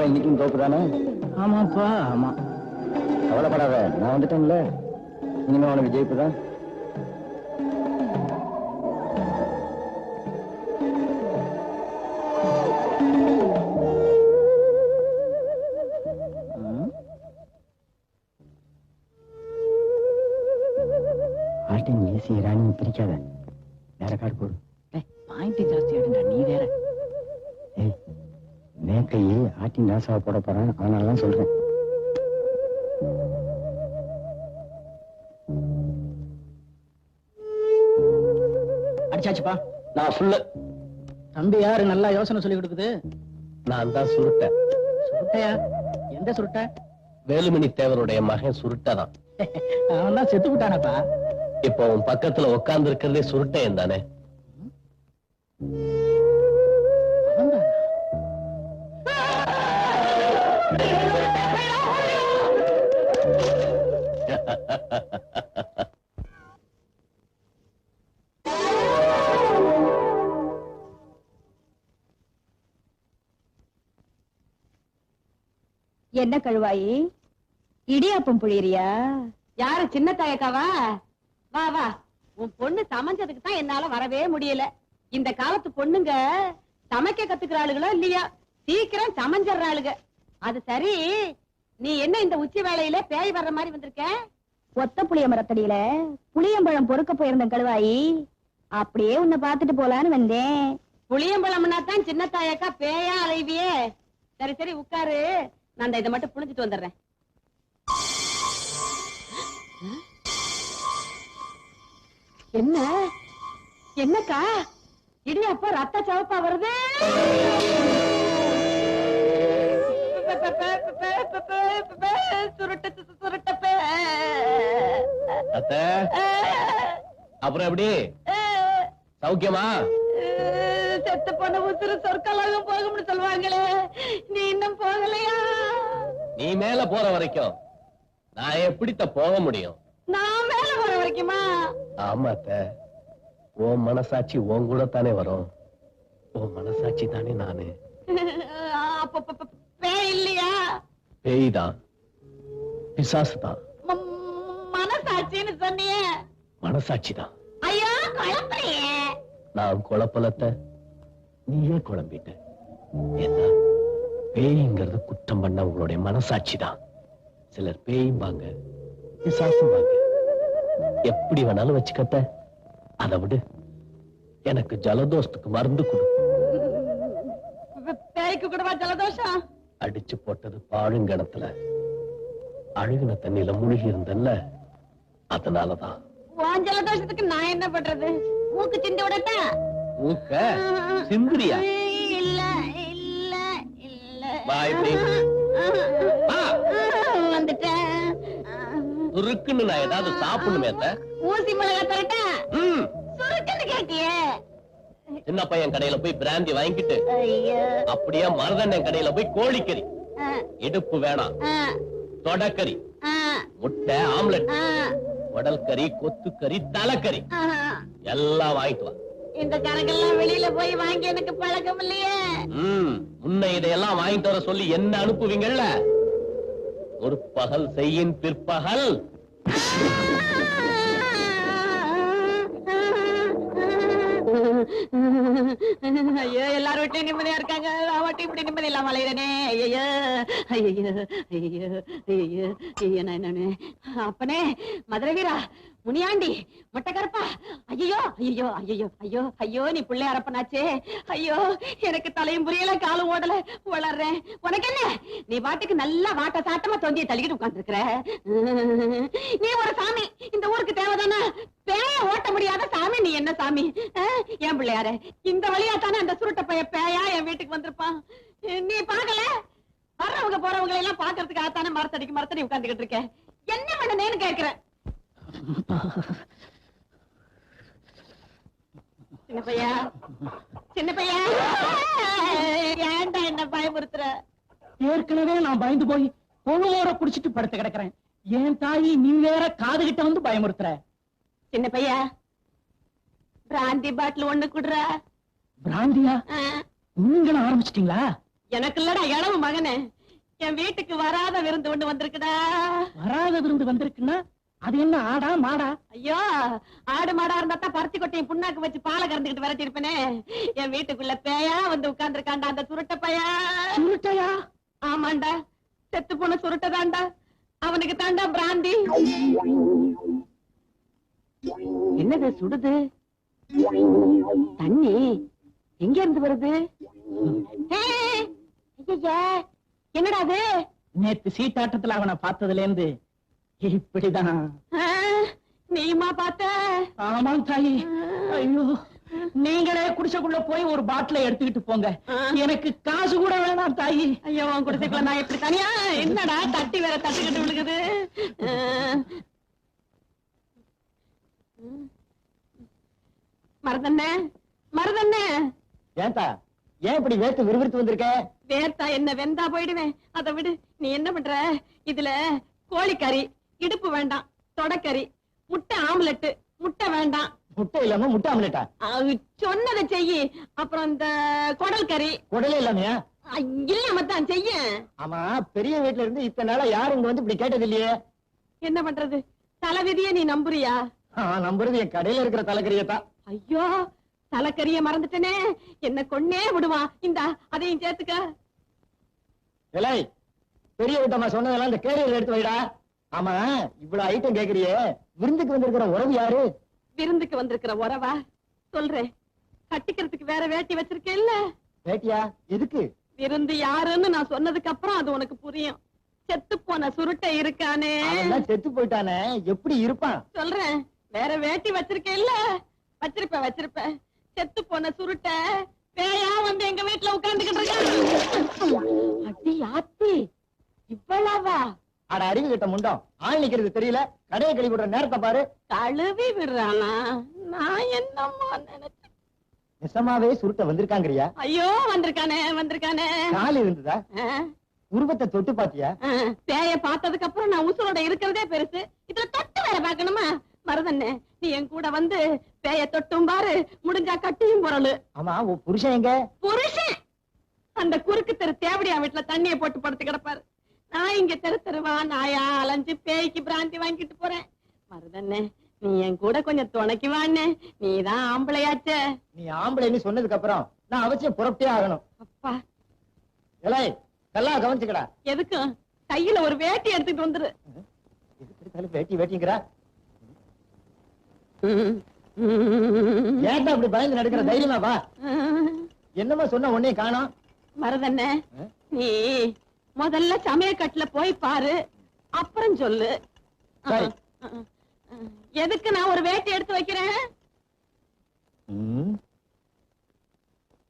போல இன்னைக்கும் தோப்பு தானே ஆமாப்பா ஆமா. கவலைப்படாத நான் வந்துட்டேன்ல. இனிமே உனக்கு ஜெயிப்பு தான் ஆட்டின் ஏசி ராணி பிரிக்காத. வேற கார்டு போடு. பாயிண்ட் ஜாஸ்தி ஆடுடா நீ வேற. மேக்கையே ஆட்டின் ராசாவை போட போறான் அதனால தான் சொல்றேன். அடிச்சாச்சுப்பா. நான் ஃபுல்லு தம்பி யாரு நல்லா யோசனை சொல்லி கொடுக்குது? நான் தான் சுருட்டேன். சுருட்டையா? எந்த சுருட்டை? வேலுமணி தேவருடைய மகன் சுருட்டதான். அவன் தான் செத்து விட்டானப்பா இப்போ உன் பக்கத்துல உட்கார்ந்து இருக்கிறதே சுருட்டையன் தானே? என்ன கழுவாயி? இடியாப்பம் புழியறியா? யாரு சின்ன தாயக்காவா? வா வா. உன் பொண்ணு சமைஞ்சதுக்கு தான் என்னால வரவே முடியல. இந்த காலத்து பொண்ணுங்க சமைக்க கத்துக்கிறாளுகளோ இல்லையா? சீக்கிரம் சமைஞ்சிடுறாளுங்க அது சரி. நீ என்ன இந்த உச்சி வேலையில பேய் வர்ற மாதிரி வந்திருக்க? ஒத்த புளிய மரத்தடியில புளியம்பழம் பொறுக்க போயிருந்த கழுவாயி. அப்படியே உன்னை பார்த்துட்டு போலான்னு வந்தேன். புளியம்பழம்னா தான் சின்ன தாயக்கா பேயா அலைவியே. சரி சரி உட்காரு. நான் இதை மட்டும் புழிஞ்சிட்டு வந்துடுறேன். என்ன? என்னக்கா? இடியாப்பா ரத்த சவப்பா வருது? சுருட்ட சுருட்ட அத்த அப்புறம் எப்படி? சௌக்கியமா? செத்து போன உசுறு சொற்கலாக போகும்னு சொல்லுவாங்களே. நீ இன்னும் போகலையா? நீ மேல போற வரைக்கும் நான் எப்படித்த போக முடியும்? நான் மேல போற வரைக்குமா? ஆமா அத்த உன் மனசாட்சி உன் கூட தானே வரும். உன் மனசாட்சி தானே நானு. பேய் இல்லையா? பேய் தான் பிசாசு தான் மனசாட்சின்னு சொன்னியே. மனசாட்சி தான் ஐயா நான் குழப்பலத்த. நீயே குழம்பிட்ட. ஏன்னா பேய்ங்கிறது குற்றம் பண்ண உங்களுடைய மனசாட்சி தான் சிலர் பேயும்பாங்க பிசாசும்பாங்க. எப்படி வேணாலும் வச்சுக்கத்த அதை விடு. எனக்கு ஜலதோஷத்துக்கு மருந்து கொடு. பேய்க்கு கூடவா ஜலதோஷம்? அடிச்சு போட்டது பாழுங்கணத்துல. அழுகுன தண்ணியில முழுகி இருந்தல்ல அதனாலதான். உன் ஜலதோஷத்துக்கு நான் என்ன பண்றது? மூக்கு சிந்தி விடட்டா? ஊக்க சிந்திரியா வா. இப்படி. சுருக்குன்னு நான் ஏதாவது சாப்பிடணுமே ஊசி மிளகா தரட்டா. சுருக்குன்னு கேட்டியே. சின்ன பையன் கடையில போய் பிராந்தி வாங்கிட்டு அப்படியே மருதண்ணன் கடையில போய் கோழிக்கறி. இடுப்பு வேணாம். தொடக்கறி. முட்டை ஆம்லெட். உடல் கறி கொத்துக்கறி தலைக்கறி. ஆ. எல்லாம் வாங்கிட்டு வா. இந்த கணக்கெல்லாம் வெளியில போய் வாங்கி எனக்கு பழக்கம் இல்லையே. ம் முன்ன இதையெல்லாம் வாங்கிட்டு வர சொல்லி என்ன அனுப்புவீங்கல்ல? ஒரு பகல் செய்யின் பிற்பகல். ஐயோ எல்லாரும் வீட்லயும் நிம்மதியா இருக்காங்க. மட்டும் இப்படி நிம்மதி இல்லாம அலையிறனே. ஐயோ ஐயோ ஐயோ ஐயோ ஐயோ நான் என்னன்னு. அப்பனே மதுரை வீரா முனியாண்டி மொட்டை ஐயோ ஐயோ ஐயோ ஐயோ ஐயோ நீ பிள்ளை அரப்பனாச்சே. ஐயோ எனக்கு தலையும் புரியல காலும் ஓடல. வளர்றேன். உனக்கு என்ன நீ பாட்டுக்கு நல்லா வாட்ட சாட்டமா தொந்திய தள்ளிக்கிட்டு உட்கார்ந்துருக்கிற. நீ ஒரு சாமி. இந்த ஊருக்கு தேவைதானே? பேய ஓட்ட முடியாத சாமி. நீ என்ன சாமி? அஹ், என் இந்த வழியா தானே அந்த சுருட்ட பைய பேயா என் வீட்டுக்கு வந்திருப்பான். நீ பாக்கல வர்றவங்க போறவங்களை எல்லாம் பாக்குறதுக்காக தானே மரத்தடிக்கு மரத்தடி உட்காந்துக்கிட்டு இருக்க. என்ன பண்ணனேன்னு கேக்குறேன் சின்ன பையா? சின்ன பையா? ஏன்டா என்ன பயமுறுத்துற? ஏற்கனவே நான் பயந்து போய் பொழுவோட குடிச்சிட்டு படுத்து கிடக்குறேன். என் தாயி நீ வேற காது கிட்ட வந்து பயமுறுத்துற. சின்ன பையா பிராந்தி பாட்டில் ஒண்ணு குடுறா? பிராந்தியா? நீங்களும் ஆரம்பிச்சிட்டீங்களா? எனக்கு இல்லடா இளவு மகனே. என் வீட்டுக்கு வராத விருந்து ஒண்ணு வந்திருக்குடா. வராத விருந்து வந்திருக்குன்னா அது என்ன ஆடா மாடா? ஐயோ ஆடு மாடா இருந்தா தான் பருத்தி கொட்டையும் புண்ணாக்கு வச்சு பாலை கறந்துக்கிட்டு விரட்டி இருப்பேனே என் வீட்டுக்குள்ள பேயா வந்து உட்கார்ந்துருக்காண்டா அந்த சுருட்ட பையா. சுருட்டையா? ஆமாண்டா செத்து போன சுருட்டதாண்டா அவனுக்கு தாண்டா பிராந்தி. என்னது சுடுது? தண்ணி எங்க இருந்து வருது என்னடா அது? நேத்து சீட்டாட்டத்துல அவனை பார்த்ததுல இருந்து இப்படிதான். ஆ, நீயுமா பார்த்த? ஆமாம் தாயி. ஐயோ. நீங்களே குடிசைக்குள்ள போய் ஒரு பாட்டில எடுத்துக்கிட்டு போங்க. எனக்கு காசு கூட வேணாம் தாயி. ஐயோ உன் குடிசைக்குள்ள நான் எப்படி தனியா? என்னடா தட்டி வேற தட்டுக்கிட்டு விழுகுது. மருதண்ணே மருதண்ணே. ஏன்டா? ஏன் இப்படி வேத்து விறுவிறுத்து வந்திருக்க? வேர்த்தா என்ன வெந்தா போயிடுவேன். அதை விடு. நீ என்ன பண்ற? இதுல கோழிக்கறி. இடுப்பு வேண்டாம் தொடக்கறி முட்டை ஆம்லெட் முட்டை வேண்டாம். முட்டை இல்லாம முட்டை ஆம்லெட்டா? சொன்னதை செய்யி அப்புறம் இந்த குடல் கறி. குடலே இல்லாமையா? இல்லாம தான் செய்ய. ஆமா பெரிய வீட்டுல இருந்து இத்தனை நாளா யாரும் இங்க வந்து இப்படி கேட்டது இல்லையே என்ன பண்றது? தலைவிதிய நீ நம்புறியா? ஆ, நம்புறது என் கடையில இருக்கிற தலைக்கறியத்தான். ஐயோ தலைக்கறிய மறந்துட்டனே. என்ன கொன்னே விடுவான் இந்தா அதையும் சேர்த்துக்க. பெரிய வீட்டம்மா சொன்னதெல்லாம் இந்த கேரியர் எடுத்து வைடா. ஆமா இவ்வளவு ஐட்டம் கேக்குறியே. விருந்துக்கு வந்திருக்கிற உறவு யாரு? விருந்துக்கு வந்திருக்கிற உறவா? சொல்றேன். கட்டிக்கிறதுக்கு வேற வேட்டி வச்சிருக்கேன்ல வேட்டியா? எதுக்கு? விருந்து யாருன்னு நான் சொன்னதுக்கு அப்புறம் அது உனக்கு புரியும். செத்து போன சுருட்டை இருக்கானே. செத்து போயிட்டானே. எப்படி இருப்பான்? சொல்றேன். வேற வேட்டி வச்சிருக்கேன்ல வச்சிருப்பேன் வச்சிருப்பேன். செத்து போன சுருட்டை. பேயா வந்து எங்க வீட்டுல உட்கார்ந்துகிட்டு இருக்கான். அடி ஆத்தி. இவ்வளவா? அட அறிவு கிட்ட முண்டம். ஆள் நிக்கிறது தெரியல. கடையை கழுவி விடுற நேரத்தை பாரு. கழுவி விடுறானா? நான் என்னமோ நினைச்சேன் நிசமாவே சுருட்ட வந்திருக்காங்கறியா? ஐயோ வந்திருக்கானே வந்திருக்கானே. கால் இருந்ததா? உருவத்தை தொட்டு பாத்தியா? பேய பார்த்ததுக்கு அப்புறம் நான் உசுரோட இருக்கிறதே பெருசு. இதுல தொட்டு வேற பார்க்கணுமா? மருதண்ணே நீ என் கூட வந்து பேய தொட்டும் பாரு. முடிஞ்சா கட்டியும் பொருளு. ஆமா புருஷன் எங்க? புருஷன்! அந்த குறுக்கு தெரு தேவடியா வீட்டுல தண்ணிய போட்டு படுத்து கிடப்பாரு. நான் இங்க தெரு தெருவா நாயா அலைஞ்சு பேய்க்கு பிராந்தி வாங்கிட்டு போறேன். மருதண்ணே நீ என் கூட கொஞ்சம் துணைக்கு வாண்ணே. நீதான் ஆம்பளையாச்சே. நீ ஆம்பளைன்னு சொன்னதுக்கு அப்புறம் நான் அவசியம் புறப்பட்டே ஆகணும். அப்பா. இலை நல்லா கவனிச்சுக்கடா. எதுக்கும் கையில ஒரு வேட்டி எடுத்துட்டு வந்துரு. எதுக்கு வேட்டி வேட்டிங்கிறா? ஏன்டா அப்படி பயந்து நடக்கிற? தைரியமா வா. என்னமா சொன்ன உடனே காணோம். மருதண்ணே? நீ முதல்ல சமயக்கட்டுல போய் பாரு. அப்புறம் சொல்லு. எதுக்கு நான் ஒரு வேட்டி எடுத்து வைக்கிறேன்.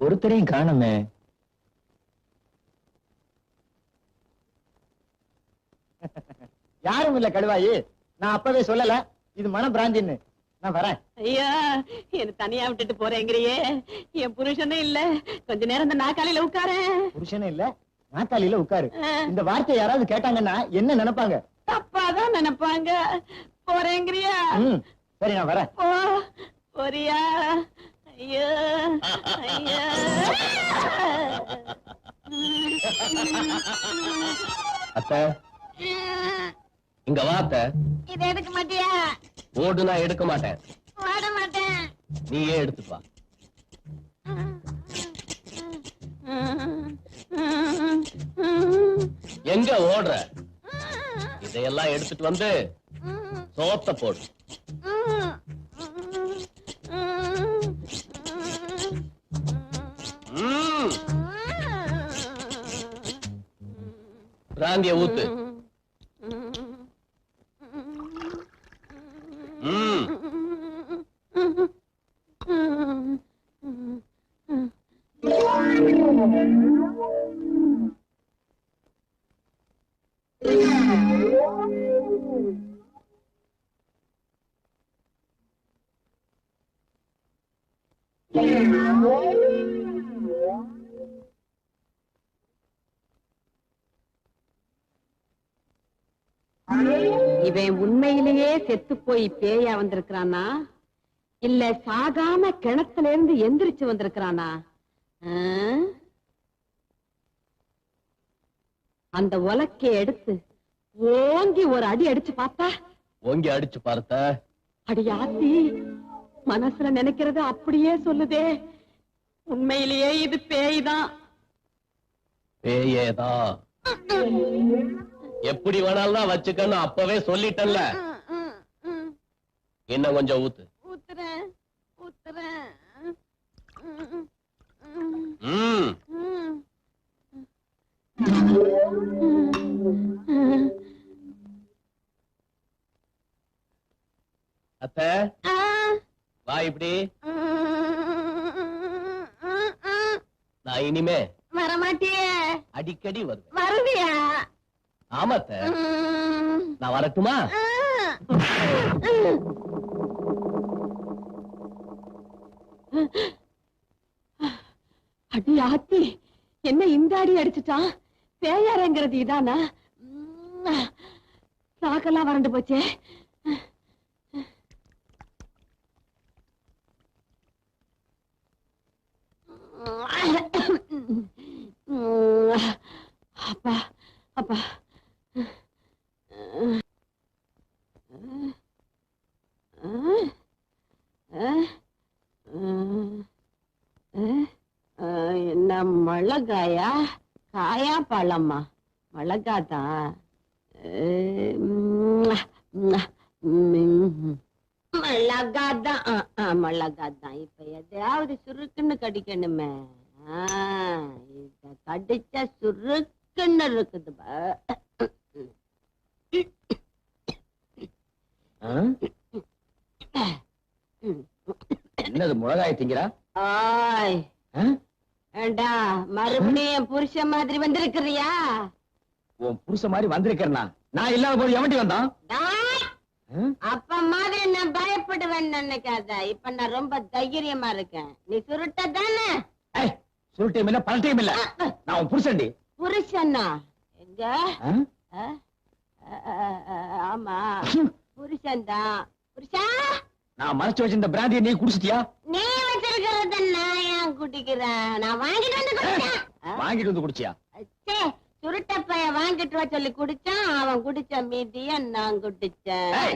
ஒருத்தரையும் காணுமே. யாரும் இல்ல கடுவாயி? நான் அப்பவே சொல்லல. இது மன பிராந்தின்னு நான் வரேன். ஐயா என்ன தனியா விட்டுட்டு போறேங்கிறியே. என் புருஷனும் இல்ல. கொஞ்ச நேரம் இந்த நாக்காளியில உட்காரேன். புருஷனும் இல்ல. நாத்தாளியில உட்காரு. இந்த வார்த்தை யாராவது கேட்டாங்கன்னா என்ன நினைப்பாங்க? தப்பாதான் நினைப்பாங்க. போறேங்கிறியா? சரி நான் வரேன். போறியா? ஐயோ ஐயோ. அத்த இங்க வாத்த இதை எடுக்க மாட்டியா ஓடு நான் எடுக்க மாட்டேன். நீயே எடுத்துப்பா எங்க ஓடுற? இதையெல்லாம் எடுத்துட்டு வந்து சோத்த போடு. பிராந்திய ஊத்து. இவன் உண்மையிலேயே செத்து போய் பேயா வந்திருக்கிறானா? இல்ல சாகாம கிணத்துல இருந்து எந்திரிச்சு வந்திருக்கிறானா? அந்த உலக்கைய எடுத்து ஓங்கி ஒரு அடி அடிச்சு பார்த்தா? ஓங்கி அடிச்சு பார்த்த? அடி ஆத்தி மனசுல நினைக்கிறது அப்படியே சொல்லுதே. உண்மையிலேயே இது பேய்தான். பேயேதான் எப்படி வேணாலும் தான் வச்சுக்கன்னு அப்பவே சொல்லிட்டல்ல இன்னும் கொஞ்சம் ஊத்து. ஊத்துறேன் ஊத்துறேன். ம். அத்த? வா இப்படி. நான் இனிமே வரமாட்டியே. அடிக்கடி வருவேன். வருவியா? ஆமா அத்த. நான் வரட்டுமா? அடி ஆத்தி என்ன இந்த அடி அடிச்சுட்டான்? பேயாரங்கிறது இதானா? உம், நாக்கெல்லாம் வறண்டு போச்சே. அப்பா அப்பா. என்ன மிளகாயா? காயா பழமா? மிளகாதான். மிளகாதான் மிளகாதான் இப்ப எதையாவது சுருக்குன்னு கடிக்கணுமே. இத கடிச்சா சுருக்குன்னு இருக்குது. என்னது மிளகாய் திங்கிறா? ஏண்டா மறுபடியும் புருஷன் மாதிரி வந்திருக்கிறியா? உன் புருஷ மாதிரி வந்திருக்கிறனா? நான் இல்லாத போது எவன்டி வந்தான்? அப்ப மாதிரி நான் பயப்படுவேன்னு நினைக்காத. இப்ப நான் ரொம்ப தைரியமா இருக்கேன். நீ சுருட்ட தானே சுருட்டையும் இல்ல பழட்டையும் இல்ல. நான் புருஷன்டி. புருஷனா? எங்க? ஆமா. புருஷன் தான் புருஷா? நான் மறைச்சு வச்சிருந்த பிராந்தியை நீ குடிச்சிட்டியா? நீ வச்சிருக்கிறத நான் ஏன் குடிக்கிறேன்? நான் வாங்கிட்டு வந்து குடிச்சேன்? வாங்கிட்டு வந்து குடிச்சியா? ச்சே, சுருட்ட பைய வாங்கிட்டு வா சொல்லி குடிச்சான் அவன் குடிச்ச மீதிய நான் குடிச்சேன்.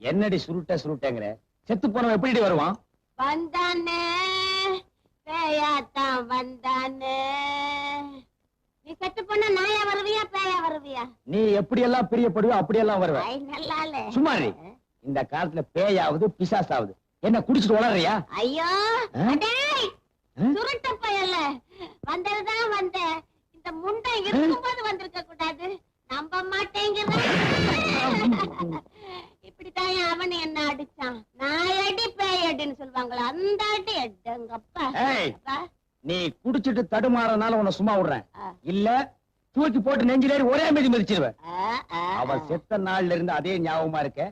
என்னடி சுருட்ட சுருட்டங்கிற? செத்து போனவன் எப்படி வருவான்? வந்தானே பேயாத்தான் வந்தானே. நீ செத்து போனா நாயா வருவியா பேயா வருவியா? நீ எப்படி எல்லாம் பிரியப்படுவோ அப்படியெல்லாம் வருவ. ஐ நல்லாலே. சும்மா. இந்த காலத்துல பேயாவது பிசாசாவது. என்ன குடிச்சிட்டு வளர்றியா? ஐயோ ஆ? அடேய் ஆ? சுருட்ட பயல வந்ததுதான் வந்த இந்த முண்டை இருக்கும்போது வந்திருக்க கூடாது. நம்ப மாட்டேங்கிறான் இப்படித்தான் அவன் என்ன அடிச்சான். நான் அடி பேய் அடின்னு சொல்லுவாங்களா அந்த அடி. அப்பா. நீ குடிச்சிட்டு தடுமாறனால உன்னை சும்மா விடுறேன். இல்ல தூக்கி போட்டு நெஞ்சிலேறி ஒரே மிதி மிதிச்சிருவேன். அவன் செத்த நாள்ல இருந்து அதே ஞாபகமா இருக்க.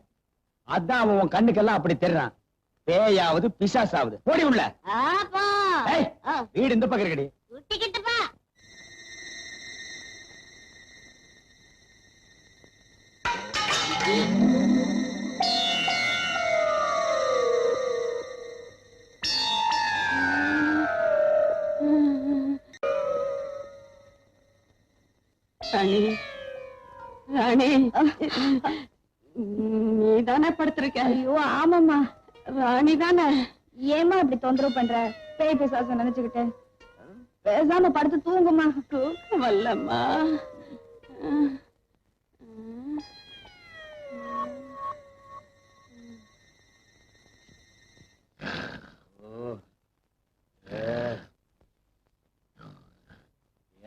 அதான் அவன் உன் கண்ணுக்கெல்லாம் அப்படி தெரிறான். பேயாவது பிசாசாவது. போடி உள்ள. வீடு இந்த பக்கம் இருக்கடி. ராணி ராணி. நீ தானே படுத்திருக்க ஐயோ ஆமாம்மா. ராணி தானே ஏமா இப்படி தொந்தரவு பண்ற? பேய் பிசாசம் நினைச்சுக்கிட்டு. பேசாம படுத்து தூங்குமா தூக்கம் வரலம்மா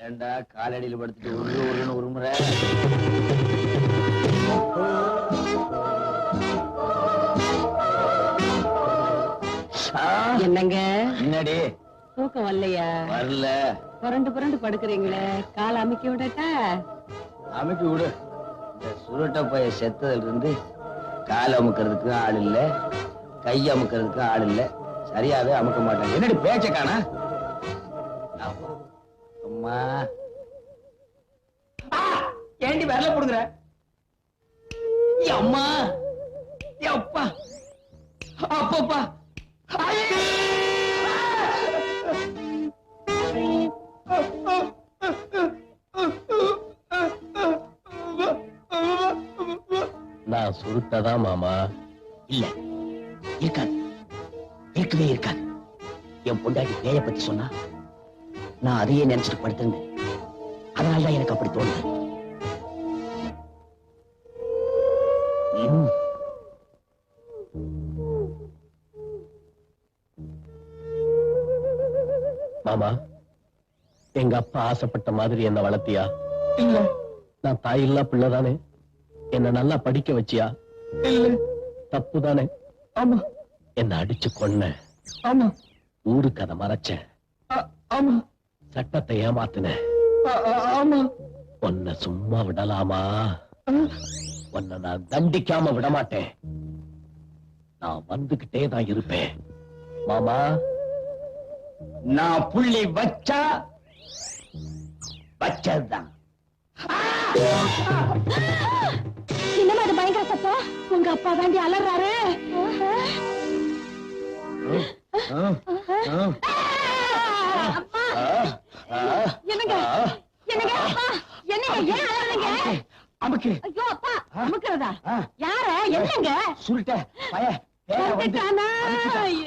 ஏண்டா காலடியில படுத்துட்டு உரு உருன்னு உருமுற? என்னங்க? என்னடி? தூக்கம் வரலையா? வரல. புரண்டு புரண்டு படுக்கிறீங்களே. கால் அமுக்கி விடட்டா? அமைக்கி விடு. இந்த சுருட்ட பைய செத்ததுல இருந்து கால் அமுக்கிறதுக்கு ஆள் இல்ல கை அமுக்கிறதுக்கு ஆள் இல்ல. சரியாவே அமுக்க மாட்டாங்க. என்னடி பேச்ச காணா? அம்மா. ஏண்டி வரல கொடுக்குற அம்மா. அப்பா. அப்பப்பா. நான் சுருட்டதான் மாமா? இல்ல. இருக்காது. இருக்கவே இருக்காது. என் பொண்டாட்டி பேய பத்தி சொன்னா நான் அதையே நினைச்சிட்டு படுத்திருந்தேன் அதனாலதான் எனக்கு அப்படி தோணுது. மாமா எங்க அப்பா ஆசைப்பட்ட மாதிரி என்ன வளர்த்தியா? இல்ல. நான் தாயில்லா பிள்ளைதானே என்ன நல்லா படிக்க வச்சியா? இல்ல. தப்பு தானே? ஆமா. என்ன அடிச்சு கொன்ன. ஆமா. ஊருக்கு அதை மறைச்ச ஆ- ஆமா. சட்டத்தை ஏமாத்துன. உன்னை சும்மா விடலாமா. உன்னை நான் தண்டிக்காம விட மாட்டேன் நான் வந்துகிட்டே தான் இருப்பேன். மாமா நான் புள்ளி வச்சா வச்சதுதான். என்னமா அது பயங்கர சத்தம்? உங்க அப்பா தாண்டி அலறாரு என்னங்க என்னங்க அப்பா என்னங்க ஏன் அலறீங்க அமுக்கு ஐயோ அப்பா அமுக்குறதா. யார? என்னங்க? சுருட்ட பய.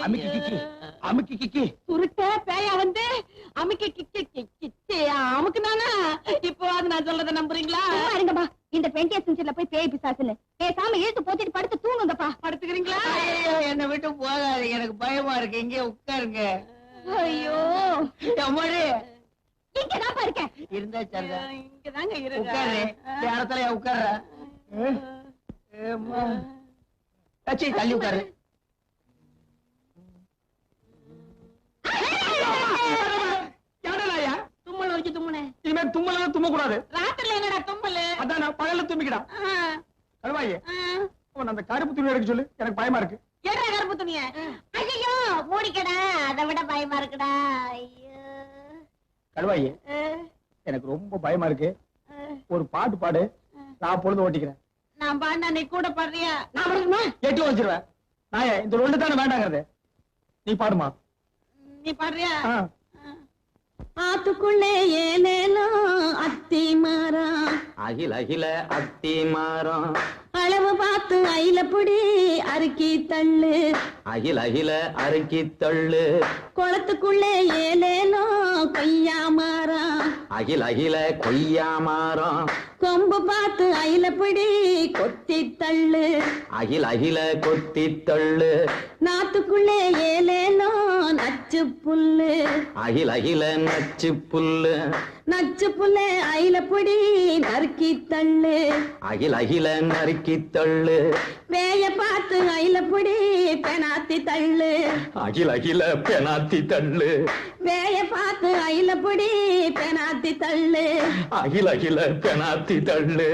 அமுக்கி கிக்கி கிக்கி. சுருட்ட பேயா வந்து அமுக்கி கிக்கி கிச்சி அமுக்குனானா? இப்போ அது நான் சொல்றத நம்புறீங்களா? சும்மா இருங்கப்பா. இந்த டுவெண்ட்டி செஞ்சுரில போய் பேய் பிசாசுன்னு. பேசாம இழுத்து போத்திட்டு படுத்து தூங்குங்கப்பா. படுத்துக்கிறீங்களா? என்னை விட்டு போகாது எனக்கு பயமா இருக்கு. இங்கே உட்காருங்க. ஐயோ. இங்கதான் இருக்கேன். இருந்தா சரிதான் இங்கதாங்க இருங்க உட்காரு. இடத்துல தள்ளி உட்காரு. இனிமே தும்மல கூடாது ராத்திரில என்னடா தும்மல்? அதான் நான் பகல்ல தும்பிக்கடா. கருவாயே. உன் அந்த கருப்பு துணி எடுக்க சொல்லு. எனக்கு பயமா இருக்கு. ஏடா கருப்பு துணிய? ஐயோ மூடிக்கடா. அதை விட பயமா இருக்குடா. ஐயோ. கருவாயே எனக்கு ரொம்ப பயமா இருக்கு. ஒரு பாட்டு பாடு நான் பொழுது ஓட்டிக்கிறேன். நான் பாண்டா நீ கூட பாடுறியா? நான் முடியுமா எட்டி வச்சிருவேன். நாயே இந்த ரெண்டு தானே வேண்டாங்கிறது. நீ பாடுமா? நீ பாடுறியா. ஆத்துக்குள்ளே ஏலேலோ அத்தி மாறா. அகில அகில அத்தி மாறம் அளவு பார்த்து ஐலப்புடி அறுக்கி தள்ளு. அகில அகில அருக்கி தள்ளு. குளத்துக்குள்ளே ஏலேலோ கொய்யா மாறா. அகில அகில கொய்யா மாறம் கொம்பு பார்த்து ஐலப்புடி கொத்தி தள்ளு அகில அகில கொத்தி தள்ளு நாத்துக்குள்ளே ஏலேலோ நச்சு புல்லு அகில அகில நச்சு புல்லு நச்சு புல்லே ஐலப்புடி நறுக்கி தள்ளு அகில அகில நறுக்கி தள்ளு வேய பார்த்து ஐலப்புடி பெணாத்தி தள்ளு அகில அகில பெனாத்தி தள்ளு வேய பார்த்து ஐலப்புடி பெணாத்தி தள்ளு அகில அகில பெனாத்தி தள்ளு.